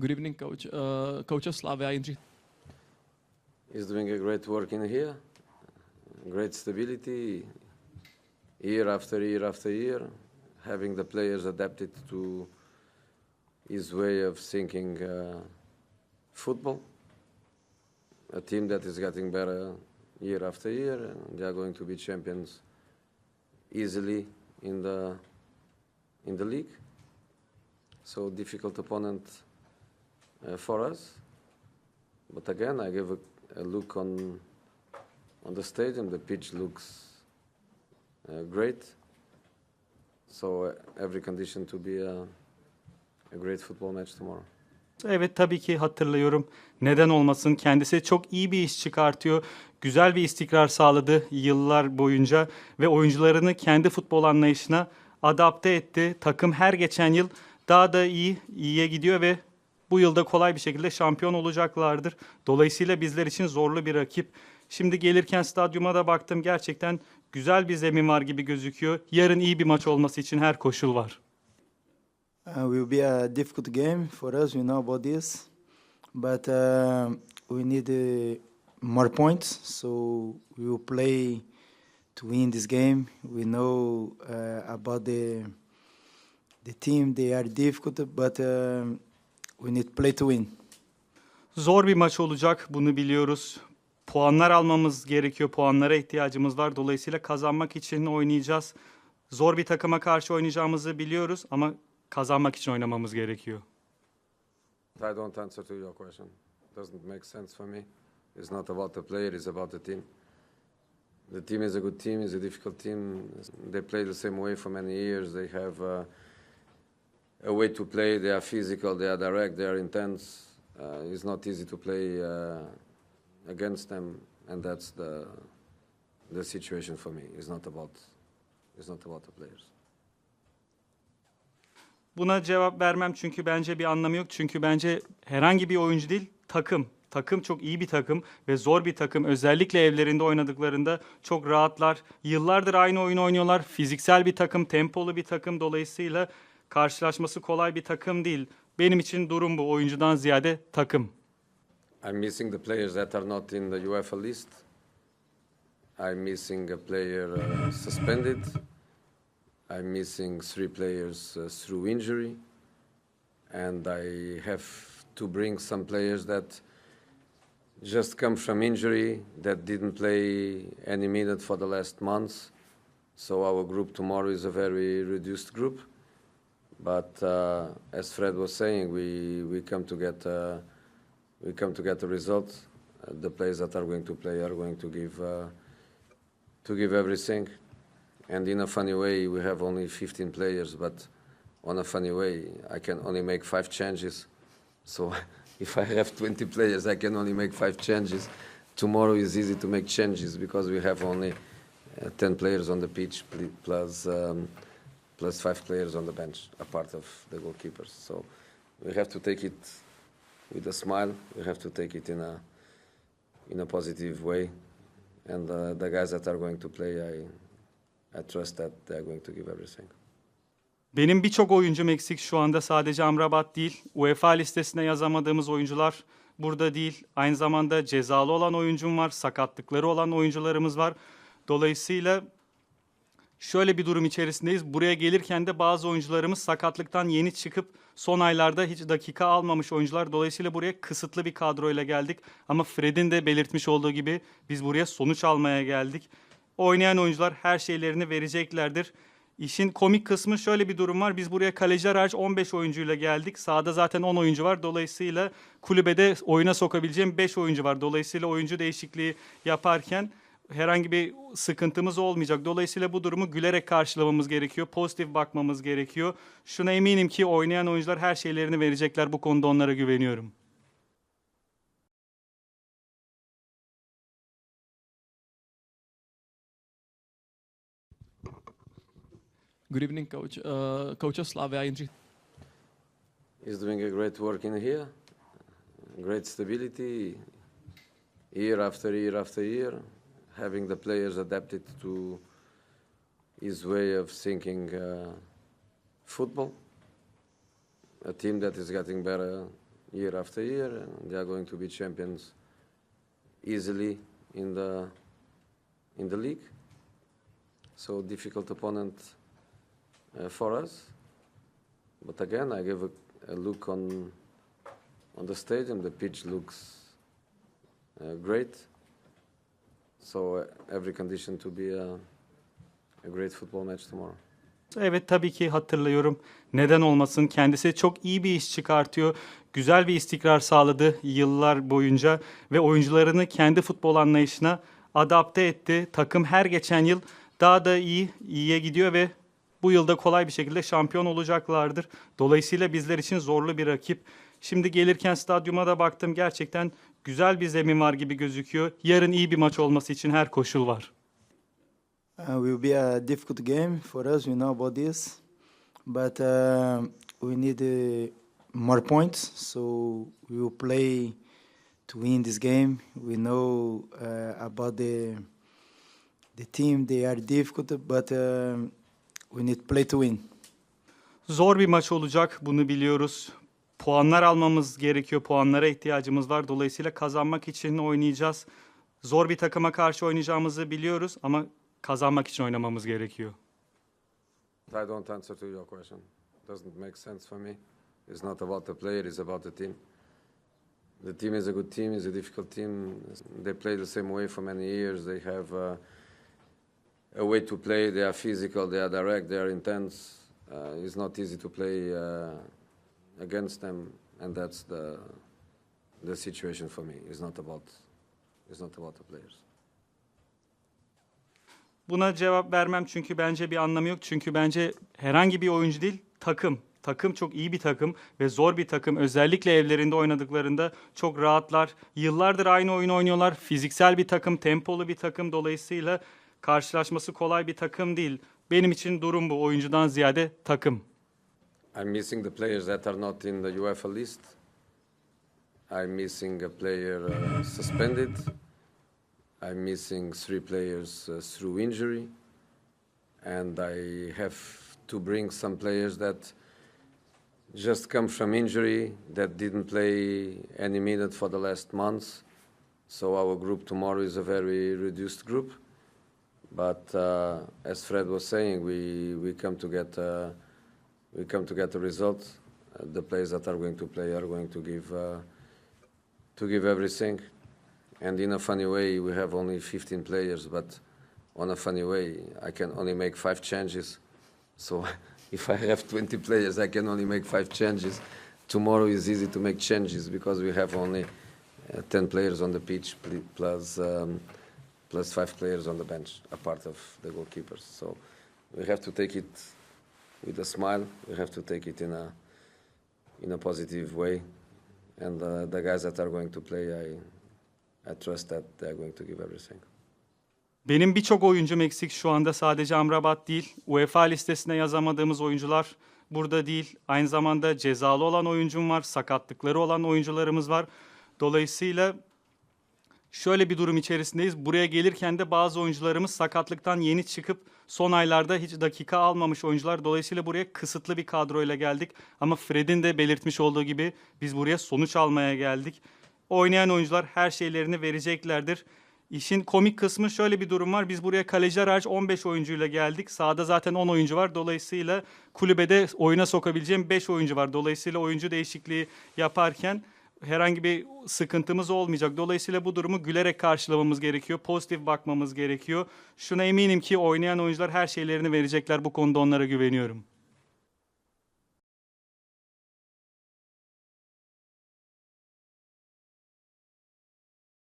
Good evening, coach. Uh, coach of Slavia Jindřich He's doing a great work in here, great stability, year after year after year, having the players adapted to his way of thinking uh, football. A team that is getting better year after year, and they are going to be champions easily in the in the league. So difficult opponent uh, for us. But again, I give a, a look on on the stadium. The pitch looks uh, great. So uh, every condition to be a, a great football match tomorrow. Evet tabii ki hatırlıyorum. Neden olmasın? Kendisi çok iyi bir iş çıkartıyor. Güzel bir istikrar sağladı yıllar boyunca ve oyuncularını kendi futbol anlayışına adapte etti. Takım her geçen yıl daha da iyi, iyiye gidiyor ve bu yılda kolay bir şekilde şampiyon olacaklardır. Dolayısıyla bizler için zorlu bir rakip. Şimdi gelirken stadyuma da baktım. Gerçekten güzel bir zemin var gibi gözüküyor. Yarın iyi bir maç olması için her koşul var. Uh, will be a difficult game for us. We know about this, but uh, we need uh, more points. So we will play to win this game. We know uh, about the the team. They are difficult, but um, we need to play to win. Zor bir maç olacak bunu biliyoruz. Puanlar almamız gerekiyor. Puanlara ihtiyacımız var. Dolayısıyla kazanmak için oynayacağız. Zor bir takıma karşı oynayacağımızı biliyoruz ama kazanmak için oynamamız gerekiyor. I don't answer to your question. Doesn't make sense for me. It's not about the player, it's about the team. The team is a good team, it's a difficult team. They play the same way for many years. They have uh, a way to play. They are physical, they are direct, they are intense. Uh, it's not easy to play uh, against them, and that's the the situation for me. It's not about it's not about the players. Buna cevap vermem çünkü bence bir anlamı yok. Çünkü bence herhangi bir oyuncu değil, takım. Takım çok iyi bir takım ve zor bir takım. Özellikle evlerinde oynadıklarında çok rahatlar. Yıllardır aynı oyunu oynuyorlar. Fiziksel bir takım, tempolu bir takım. Dolayısıyla karşılaşması kolay bir takım değil. Benim için durum bu. Oyuncudan ziyade takım. I'm missing the players that are not in the UEFA list. I'm missing a player uh, suspended. I'm missing three players uh, through injury. And I have to bring some players that just come from injury, that didn't play any minute for the last months. So our group tomorrow is a very reduced group. But uh, as Fred was saying, we, we come to get uh, we come to get the result. Uh, the players that are going to play are going to give uh, to give everything. And in a funny way, we have only 15 players, but on a funny way, I can only make five changes. So if I have 20 players, I can only make five changes. Tomorrow is easy to make changes because we have only uh, 10 players on the pitch plus um, plus five players on the bench, a part of the goalkeepers. So we have to take it with a smile. We have to take it in a in a positive way. And uh, the guys that are going to play, I I trust that they are going to give everything. Benim birçok oyuncum eksik şu anda sadece Amrabat değil. UEFA listesine yazamadığımız oyuncular burada değil. Aynı zamanda cezalı olan oyuncum var, sakatlıkları olan oyuncularımız var. Dolayısıyla şöyle bir durum içerisindeyiz. Buraya gelirken de bazı oyuncularımız sakatlıktan yeni çıkıp son aylarda hiç dakika almamış oyuncular. Dolayısıyla buraya kısıtlı bir kadroyla geldik. Ama Fred'in de belirtmiş olduğu gibi biz buraya sonuç almaya geldik. Oynayan oyuncular her şeylerini vereceklerdir. İşin komik kısmı şöyle bir durum var. Biz buraya kaleci hariç 15 oyuncuyla geldik. Sahada zaten 10 oyuncu var. Dolayısıyla kulübede oyuna sokabileceğim 5 oyuncu var. Dolayısıyla oyuncu değişikliği yaparken herhangi bir sıkıntımız olmayacak. Dolayısıyla bu durumu gülerek karşılamamız gerekiyor. Pozitif bakmamız gerekiyor. Şuna eminim ki oynayan oyuncular her şeylerini verecekler. Bu konuda onlara güveniyorum. Good evening, coach. Uh, coach of Slavia Jindřich He's doing a great work in here, great stability, year after year after year, having the players adapted to his way of thinking uh, football. A team that is getting better year after year, and they are going to be champions easily in the in the league. So difficult opponent uh, for us. But again, I gave a, a look on on the stadium. The pitch looks uh, great. So every condition to be a, a great football match tomorrow. Evet tabii ki hatırlıyorum. Neden olmasın? Kendisi çok iyi bir iş çıkartıyor. Güzel bir istikrar sağladı yıllar boyunca ve oyuncularını kendi futbol anlayışına adapte etti. Takım her geçen yıl daha da iyi, iyiye gidiyor ve bu yılda kolay bir şekilde şampiyon olacaklardır. Dolayısıyla bizler için zorlu bir rakip. Şimdi gelirken stadyuma da baktım. Gerçekten güzel bir zemin var gibi gözüküyor. Yarın iyi bir maç olması için her koşul var. Uh, will be a difficult game for us. We know about this, but uh, we need uh, more points. So we will play to win this game. We know uh, about the the team. They are difficult, but um, we need play to win. Zor bir maç olacak bunu biliyoruz. Puanlar almamız gerekiyor. Puanlara ihtiyacımız var. Dolayısıyla kazanmak için oynayacağız. Zor bir takıma karşı oynayacağımızı biliyoruz ama kazanmak için oynamamız gerekiyor. I don't answer to your question. Doesn't make sense for me. It's not about the player, it's about the team. The team is a good team, it's a difficult team. They play the same way for many years. They have uh, a way to play. They are physical, they are direct, they are intense. Uh, it's not easy to play uh, against them, and that's the the situation for me. It's not about it's not about the players. Buna cevap vermem çünkü bence bir anlamı yok. Çünkü bence herhangi bir oyuncu değil, takım. Takım çok iyi bir takım ve zor bir takım. Özellikle evlerinde oynadıklarında çok rahatlar. Yıllardır aynı oyunu oynuyorlar. Fiziksel bir takım, tempolu bir takım. Dolayısıyla karşılaşması kolay bir takım değil. Benim için durum bu. Oyuncudan ziyade takım. I'm missing the players that are not in the UEFA list. I'm missing a player uh, suspended. I'm missing three players uh, through injury. And I have to bring some players that just come from injury, that didn't play any minute for the last months. So our group tomorrow is a very reduced group. But uh, as Fred was saying, we, we come to get uh, we come to get the result. Uh, the players that are going to play are going to give uh, to give everything. And in a funny way, we have only 15 players, but on a funny way, I can only make five changes. So if I have 20 players, I can only make five changes. Tomorrow is easy to make changes because we have only uh, 10 players on the pitch plus um, plus five players on the bench, a part of the goalkeepers. So we have to take it with a smile. We have to take it in a in a positive way. And uh, the guys that are going to play, I I trust that they are going to give everything. Benim birçok oyuncum eksik şu anda sadece Amrabat değil. UEFA listesine yazamadığımız oyuncular burada değil. Aynı zamanda cezalı olan oyuncum var, sakatlıkları olan oyuncularımız var. Dolayısıyla şöyle bir durum içerisindeyiz. Buraya gelirken de bazı oyuncularımız sakatlıktan yeni çıkıp son aylarda hiç dakika almamış oyuncular. Dolayısıyla buraya kısıtlı bir kadroyla geldik. Ama Fred'in de belirtmiş olduğu gibi biz buraya sonuç almaya geldik. Oynayan oyuncular her şeylerini vereceklerdir. İşin komik kısmı şöyle bir durum var. Biz buraya kaleciler hariç 15 oyuncuyla geldik. Sahada zaten 10 oyuncu var. Dolayısıyla kulübede oyuna sokabileceğim 5 oyuncu var. Dolayısıyla oyuncu değişikliği yaparken herhangi bir sıkıntımız olmayacak. Dolayısıyla bu durumu gülerek karşılamamız gerekiyor. Pozitif bakmamız gerekiyor. Şuna eminim ki oynayan oyuncular her şeylerini verecekler. Bu konuda onlara güveniyorum.